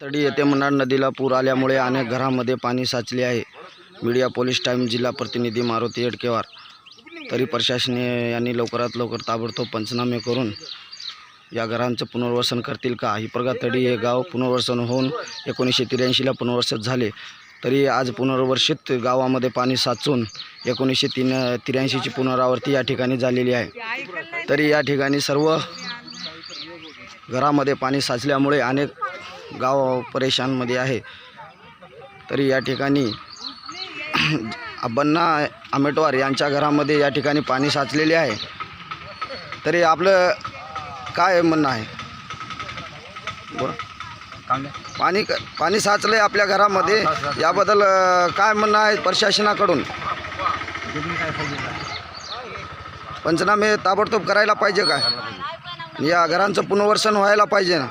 तडी येथे मनाड नदीला पूर आल्यामुळे अनेक घरांमध्ये पाणी साचले आहे. मीडिया पोलीस टाईम जिल्हा प्रतिनिधी मारुती येडकेवार तरी प्रशासने यांनी लवकरात लवकर ताबडतोब पंचनामे करून या घरांचं पुनर्वसन करतील का? ही प्रगा तडी हे गाव पुनर्वसन होऊन एकोणीसशे त्र्याऐंशीला पुनर्वसित झाले. तरी आज पुनर्वसित गावामध्ये पाणी साचून एकोणीसशे तीन त्र्याऐंशीची पुनरावृत्ती या ठिकाणी झालेली आहे. तरी या ठिकाणी सर्व घरामध्ये पाणी साचल्यामुळे अनेक गाव परेशानमध्ये आहे. तरी या ठिकाणी अब्बन्ना आमेटवार यांच्या घरामध्ये या ठिकाणी पाणी साचलेले आहे. तरी आपलं काय म्हणणं आहे? बोला. पाणी पाणी साचलंय आपल्या घरामध्ये. याबद्दल काय म्हणणं आहे प्रशासनाकडून? पंचनामे ताबडतोब करायला पाहिजे का या घरांचं पुनर्वसन व्हायला पाहिजे ना?